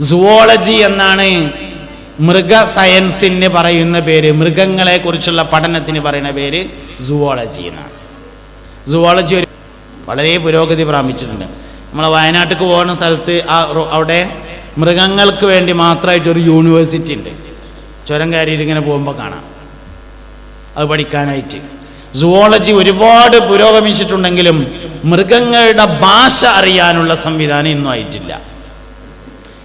Zoology എന്നാണ് മൃഗ സയൻസിന് പറയുന്ന പേര്. മൃഗങ്ങളെ കുറിച്ചുള്ള പഠനത്തിന് പറയുന്ന പേര് സുവോളജി എന്നാണ്. സുവോളജി ഒരു വളരെ പുരോഗതി പ്രാപിച്ചിട്ടുണ്ട്. നമ്മളെ വയനാട്ടിൽ പോകുന്ന സ്ഥലത്ത് ആ അവിടെ മൃഗങ്ങൾക്ക് വേണ്ടി മാത്രമായിട്ട് ഒരു യൂണിവേഴ്സിറ്റി ഉണ്ട്. ചുരം കയറിയിട്ട് ഇങ്ങനെ പോകുമ്പോൾ കാണാം. അത് പഠിക്കാനായിട്ട്. സുവോളജി ഒരുപാട് പുരോഗമിച്ചിട്ടുണ്ടെങ്കിലും മൃഗങ്ങളുടെ ഭാഷ അറിയാനുള്ള സംവിധാനം ഇന്നും ആയിട്ടില്ല.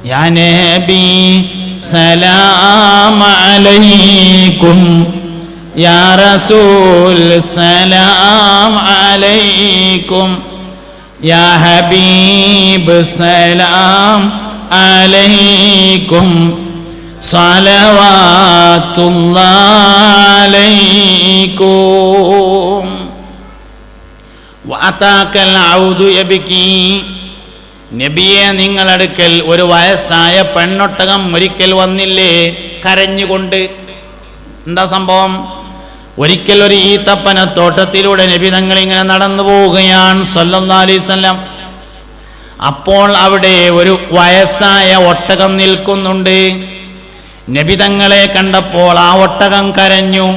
وتذلل بين يديك واستهجارك يا حبيبي عندك الربي النفور يا نبي سلام عليكم يا رسول سلام عليكم يا حبيب سلام عليكم صلوات الله عليكم وأتاك العود يبكي നബിയെ നിങ്ങളടുക്കൽ ഒരു വയസ്സായ പെണ്ണൊട്ടകം ഒരിക്കൽ വന്നില്ലേ? കരഞ്ഞുകൊണ്ട്. എന്താ സംഭവം? ഒരിക്കൽ ഒരു ഈത്തപ്പന തോട്ടത്തിലൂടെ നബി തങ്ങൾ ഇങ്ങനെ നടന്നു പോവുകയാണ് സല്ലല്ലാഹു അലൈഹി വസല്ലം. അപ്പോൾ അവിടെ ഒരു വയസ്സായ ഒട്ടകം നിൽക്കുന്നുണ്ട്. നബി തങ്ങളെ കണ്ടപ്പോൾ ആ ഒട്ടകം കരഞ്ഞു.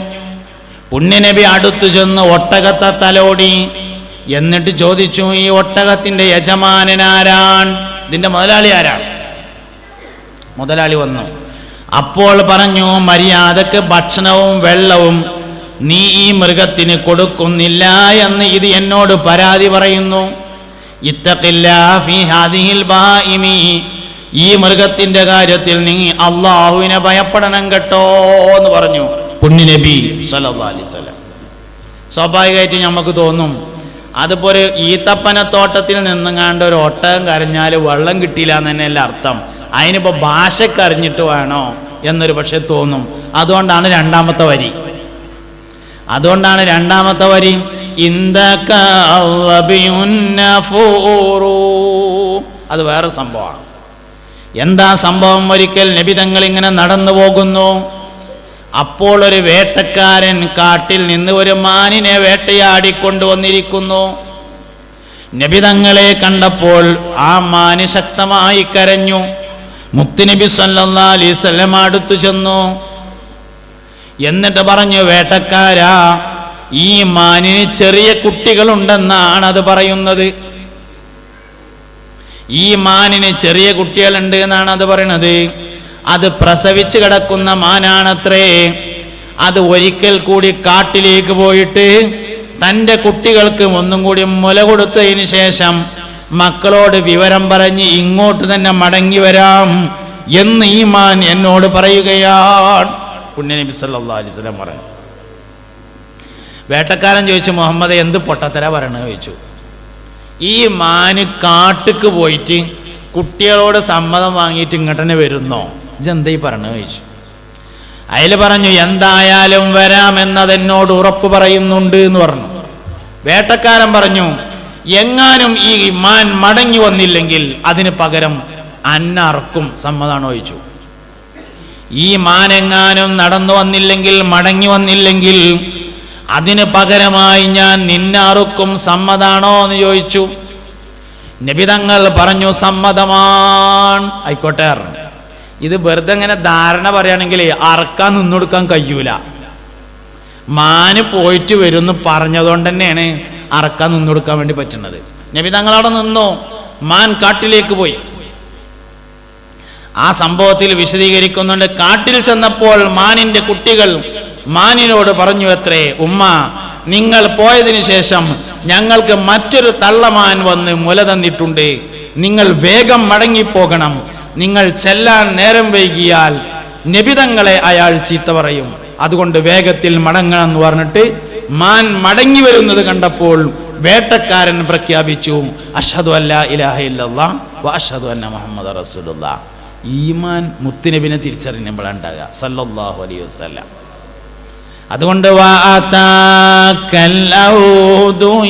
പുണ്യനബി അടുത്തു ചെന്ന് ഒട്ടകത്തെ തലോടി. എന്നിട്ട് ചോദിച്ചു ഈ ഒട്ടകത്തിന്റെ യജമാനനാരാൺ ഇതിന്റെ മുതലാളി ആരാണ്? മുതലാളി വന്നു. അപ്പോൾ പറഞ്ഞു മര്യാദയ്ക്ക് ഭക്ഷണവും വെള്ളവും നീ ഈ മൃഗത്തിന് കൊടുക്കുന്നില്ല എന്ന് ഇത് എന്നോട് പരാതി പറയുന്നു. ഈ മൃഗത്തിന്റെ കാര്യത്തിൽ നീ അള്ളാഹുവിനെ ഭയപ്പെടണം കേട്ടോ എന്ന് പറഞ്ഞു. പുണ്യ നബി. സ്വാഭാവികമായിട്ട് നമുക്ക് തോന്നും അതുപോലെ ഈത്തപ്പന തോട്ടത്തിൽ നിന്നുങ്ങാണ്ട് ഒരു ഒട്ടകം കരഞ്ഞാൽ വെള്ളം കിട്ടിയില്ല എന്ന് തന്നെയല്ല അർത്ഥം. അതിനിപ്പോൾ ഭാഷക്കറിഞ്ഞിട്ട് വേണോ എന്നൊരു പക്ഷെ തോന്നും. അതുകൊണ്ടാണ് രണ്ടാമത്തെ വരി. അതുകൊണ്ടാണ് രണ്ടാമത്തെ വരി. അത് വേറെ സംഭവമാണ്. എന്താ സംഭവം? ഒരിക്കൽ നബിതങ്ങൾ ഇങ്ങനെ നടന്നു പോകുന്നു. അപ്പോൾ ഒരു വേട്ടക്കാരൻ കാട്ടിൽ നിന്ന് ഒരു മാനിനെ വേട്ടയാടിക്കൊണ്ടുവന്നിരിക്കുന്നു നബിതങ്ങളെ കണ്ടപ്പോൾ ആ മാന് ശക്തമായി കരഞ്ഞു. മുത്തുനബി സല്ലല്ലാഹു അലൈഹി വസല്ലം അടുത്തു ചെന്നു. എന്നിട്ട് പറഞ്ഞു വേട്ടക്കാരാ ഈ മാനിന് ചെറിയ കുട്ടികളുണ്ടെന്നാണ് അത് പറയുന്നത്. ഈ മാനിന് ചെറിയ കുട്ടികളുണ്ട് എന്നാണ് അത് പറയുന്നത് അത് പ്രസവിച്ച് കിടക്കുന്ന മാനാണത്രേ. അത് ഒരിക്കൽ കൂടി കാട്ടിലേക്ക് പോയിട്ട് തന്റെ കുട്ടികൾക്ക് ഒന്നും കൂടി മുല കൊടുത്തതിന് ശേഷം മക്കളോട് വിവരം പറഞ്ഞ് ഇങ്ങോട്ട് തന്നെ മടങ്ങി വരാം എന്ന് ഈ മാൻ എന്നോട് പറയുകയാണ്. പുണ്യനബി വസല്ലം പറഞ്ഞു. വേട്ടക്കാരൻ ചോദിച്ചു മുഹമ്മദ് എന്ത് പൊട്ടത്തര പറയണ? ചോദിച്ചു. ഈ മാന് കാട്ടുക്ക് പോയിട്ട് കുട്ടികളോട് സമ്മതം വാങ്ങിയിട്ട് ഇങ്ങോട്ടന്നെ വരുന്നോ? ഇതെന്താ ഈ പറഞ്ഞു ചോദിച്ചു. അതിൽ പറഞ്ഞു എന്തായാലും വരാമെന്നതെന്നോട് ഉറപ്പ് പറയുന്നുണ്ട് എന്ന് പറഞ്ഞു. വേട്ടക്കാരൻ പറഞ്ഞു എങ്ങാനും ഈ മാൻ മടങ്ങി വന്നില്ലെങ്കിൽ അതിന് പകരം അന്നാർക്കും സമ്മതമാണ് ചോദിച്ചു. ഈ മാൻ എങ്ങാനും നടന്നു വന്നില്ലെങ്കിൽ മടങ്ങി വന്നില്ലെങ്കിൽ അതിന് പകരമായി ഞാൻ നിന്നാർക്കും സമ്മതാണോ എന്ന് ചോദിച്ചു. നബിതങ്ങൾ പറഞ്ഞു സമ്മതമാണ് ആയിക്കോട്ടെ. ഇത് വെറുതെ ഇങ്ങനെ ധാരണ പറയുകയാണെങ്കിൽ അറക്കാൻ നിന്നൊടുക്കാൻ കഴിയൂല. മാന് പോയിട്ട് വരും പറഞ്ഞതുകൊണ്ട് തന്നെയാണ് അറക്കാൻ നിന്നൊടുക്കാൻ വേണ്ടി പറ്റുന്നത്. നബി അവിടെ നിന്നോ? മാൻ കാട്ടിലേക്ക് പോയി. ആ സംഭവത്തിൽ വിശദീകരിക്കുന്നുണ്ട്. കാട്ടിൽ ചെന്നപ്പോൾ മാനിന്റെ കുട്ടികൾ മാനിനോട് പറഞ്ഞു എത്രേ ഉമ്മ നിങ്ങൾ പോയതിനു ശേഷം ഞങ്ങൾക്ക് മറ്റൊരു തള്ളമാൻ വന്ന് മുല തന്നിട്ടുണ്ട്. നിങ്ങൾ വേഗം മടങ്ങിപ്പോകണം. നിങ്ങൾ ചെല്ലാൻ നേരം വൈകിയാൽ നിബിതങ്ങളെ അയാൾ ചീത്ത പറയും. അതുകൊണ്ട് വേഗത്തിൽ മടങ്ങണം എന്ന് പറഞ്ഞിട്ട് മാൻ മടങ്ങി വരുന്നത് കണ്ടപ്പോൾ വേട്ടക്കാരൻ പ്രഖ്യാപിച്ചു അഷദു അല്ല ഇലാഹ ഇല്ലല്ലാ വ അഷദു അന്ന മുഹമ്മദ് റസൂലുള്ള. ഈമാൻ മുത്തുനബിനെ തിരിച്ചറിയുമ്പോഴാണ് ഉണ്ടാകുക സല്ലല്ലാഹു അലൈഹി വസല്ലം. അതുകൊണ്ട്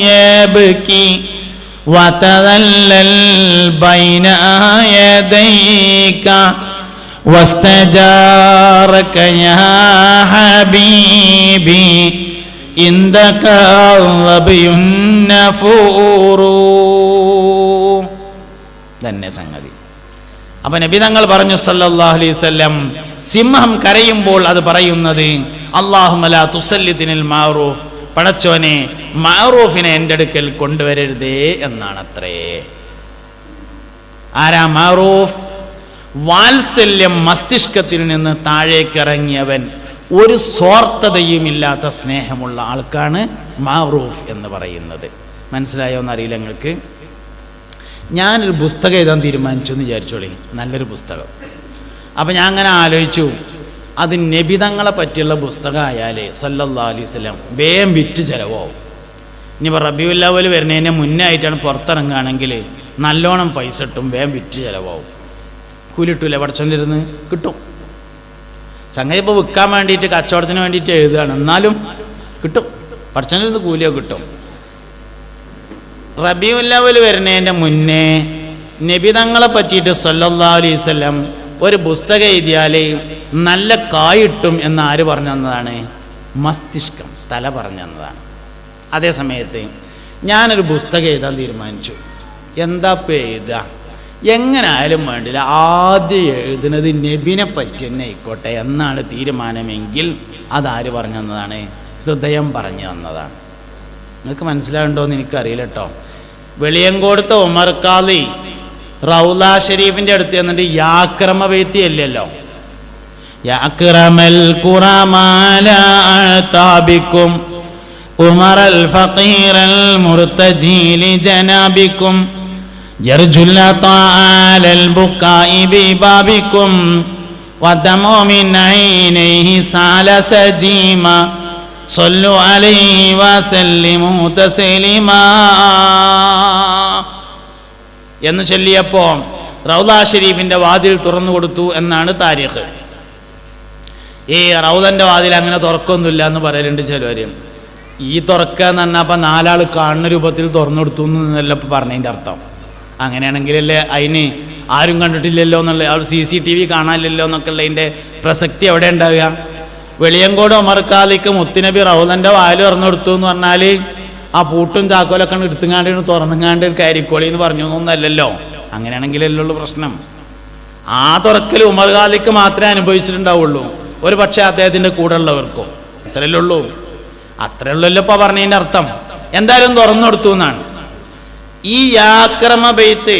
യബ്കി وتذلل بين يديك واستجارك يا حبيبي عندك الظبي النفور തന്നെ സംഗതി അപ്പൊ നബി തങ്ങൾ പറഞ്ഞു സല്ലല്ലാഹു അലൈഹി വസല്ലം സിംഹം കരയുമ്പോൾ അത് പറയുന്നത് അള്ളാഹുമല തുസല്ലിത്തിനിൽ മാറൂഫ് പടച്ചോനെ മാറൂഫിനെ എന്റെ അടുക്കൽ കൊണ്ടുവരരുതേ എന്നാണ് അത്രേ. ആരാ മാറൂഫ് വാത്സല്യം മസ്തിഷ്കത്തിൽ നിന്ന് താഴേക്കിറങ്ങിയവൻ ഒരു സ്വാർത്ഥതയും ഇല്ലാത്ത സ്നേഹമുള്ള ആൾക്കാണ് മാറൂഫ് എന്ന് പറയുന്നത്. മനസ്സിലായോ എന്നറിയില്ല നിങ്ങൾക്ക്? ഞാനൊരു പുസ്തകം എഴുതാൻ തീരുമാനിച്ചു എന്ന് വിചാരിച്ചോളി. നല്ലൊരു പുസ്തകം. അപ്പം ഞാൻ അങ്ങനെ ആലോചിച്ചു. അത് നബിതങ്ങളെ പറ്റിയുള്ള പുസ്തകമായാലേ സല്ലല്ലാ അലൈഹി സ്വലം വേഗം വിറ്റ് ചിലവാകും ഇനിയിപ്പോൾ റബിയുല്ലാവൽ വരുന്നതിന് മുന്നേ ആയിട്ടാണ് പുറത്തിറങ്ങുകയാണെങ്കിൽ നല്ലോണം പൈസ കിട്ടും വേഗം വിറ്റ് ചിലവാകും കൂലിട്ടൂല പടച്ചോണ്ടിരുന്ന് കിട്ടും. സംഗതി ഇപ്പോൾ വിൽക്കാൻ വേണ്ടിയിട്ട് കച്ചവടത്തിന് വേണ്ടിയിട്ട് എഴുതുകയാണ്. എന്നാലും കിട്ടും. പടച്ചോണ്ടിരുന്ന് കൂലിയോ കിട്ടും. റബിയുല്ലാവൽ വരുന്നതിന്റെ മുന്നേ നബിതങ്ങളെ പറ്റിയിട്ട് സല്ലല്ലാ അലൈഹി ഒരു പുസ്തകം എഴുതിയാൽ നല്ല കായിട്ടും എന്ന് ആര് പറഞ്ഞു തന്നതാണ്? മസ്തിഷ്കം തല പറഞ്ഞു തന്നതാണ്. അതേ സമയത്ത് ഞാനൊരു പുസ്തകം എഴുതാൻ തീരുമാനിച്ചു. എന്താ ഇപ്പോൾ എഴുതുക? എങ്ങനെ ആയാലും വേണ്ടില്ല ആദ്യം എഴുതുന്നത് നബിനെ പറ്റി തന്നെ ആയിക്കോട്ടെ എന്നാണ് തീരുമാനമെങ്കിൽ അതാര് പറഞ്ഞു തന്നതാണ്? ഹൃദയം പറഞ്ഞു തന്നതാണ്. നിങ്ങൾക്ക് മനസ്സിലാവുണ്ടോ എന്ന് എനിക്കറിയില്ല കേട്ടോ. വെളിയം ഉമർ ഖാലി റൗല ഷരീഫിന്റെ അടുത്ത് എന്നിട്ട് യാക്രമ വ്യക്തി അല്ലല്ലോ യാക്രമൽ ഖുറമാലാബിക്കും ഉമർ അൽ ഫഖീർ അൽ മുർത്തജീലി ജനാബിക്കും يرجل طال البكاء ببابكم ودمع من عينيه سال سجيما صلوا عليه وسلموا تسليما എന്ന് ചൊല്ലിയപ്പോൾ റൗദ ഷെരീഫിന്റെ വാതിൽ തുറന്നു കൊടുത്തു എന്നാണ് താരിഖ്. ഈ റൗദന്റെ വാതിൽ അങ്ങനെ തുറക്കൊന്നുമില്ല എന്ന് പറയലുണ്ട് ചിലവർ ഈ തുറക്കുക എന്ന് പറഞ്ഞാൽ അപ്പം നാലാൾ കാണുന്ന രൂപത്തിൽ തുറന്നു കൊടുത്തു എന്നല്ല ഇപ്പം പറഞ്ഞതിന്റെ അർത്ഥം. അങ്ങനെയാണെങ്കിലല്ലേ അതിന് ആരും കണ്ടിട്ടില്ലല്ലോ എന്നുള്ള അവർ സി സി ടി വി കാണാനില്ലല്ലോ എന്നൊക്കെ ഉള്ളതിന്റെ പ്രസക്തി എവിടെ ഉണ്ടാവുക? വെളിയങ്കോട് ഒമർക്കാലിക്ക് മുത്തുനബി റൗദന്റെ വായിൽ തുറന്നു കൊടുത്തു എന്ന് പറഞ്ഞാൽ ആ പൂട്ടും ചാക്കോലൊക്കെ എടുത്തുങ്ങാണ്ട് തുറന്നുങ്ങാണ്ട് കരിക്കോളി എന്ന് പറഞ്ഞു. എന്നല്ലല്ലോ അങ്ങനെയാണെങ്കിലല്ലേ പ്രശ്നം. ആ തുറക്കൽ ഉമർ ഖാലിക്ക് മാത്രമേ അനുഭവിച്ചിട്ടുണ്ടാവുള്ളൂ. ഒരു പക്ഷേ അദ്ദേഹത്തിന്റെ കൂടെ ഉള്ളവർക്കും. അത്രയല്ലേ ഉള്ളൂ. അത്രേ ഉള്ളല്ലോ ഇപ്പോൾ പറഞ്ഞതിന്റെ അർത്ഥം. എന്തായാലും തുറന്നു കൊടുത്തു എന്നാണ്. ഈ യാക്രമ ബെയ്ത്ത്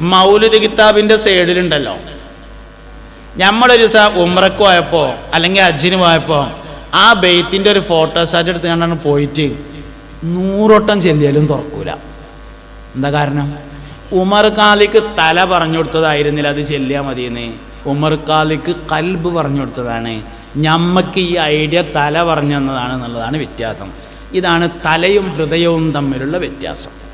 മൗലിദ് കിതാബിന്റെ സൈഡിലുണ്ടല്ലോ. നമ്മളൊരു ദിവസം ഉമ്രക്ക് പോയപ്പോൾ അല്ലെങ്കിൽ അജിന് പോയപ്പോൾ ആ ബെയ്ത്തിന്റെ ഒരു ഫോട്ടോ ഫോട്ടോസ്റ്റാറ്റ് എടുത്ത് കണ്ടാണ് പോയിട്ട് നൂറോട്ടം ചെല്ലിയാലും തുറക്കൂല. എന്താ കാരണം? ഉമർ കാലിക്ക് തല പറഞ്ഞു കൊടുത്തതായിരുന്നില്ല അത് ചെല്ലിയാൽ മതിയെന്ന്. ഉമർ കാലിക്ക് കൽബ് പറഞ്ഞു കൊടുത്തതാണ്. ഞമ്മക്ക് ഈ ഐഡിയ തല പറഞ്ഞു തന്നതാണ് എന്നുള്ളതാണ് വ്യത്യാസം. ഇതാണ് തലയും ഹൃദയവും തമ്മിലുള്ള വ്യത്യാസം.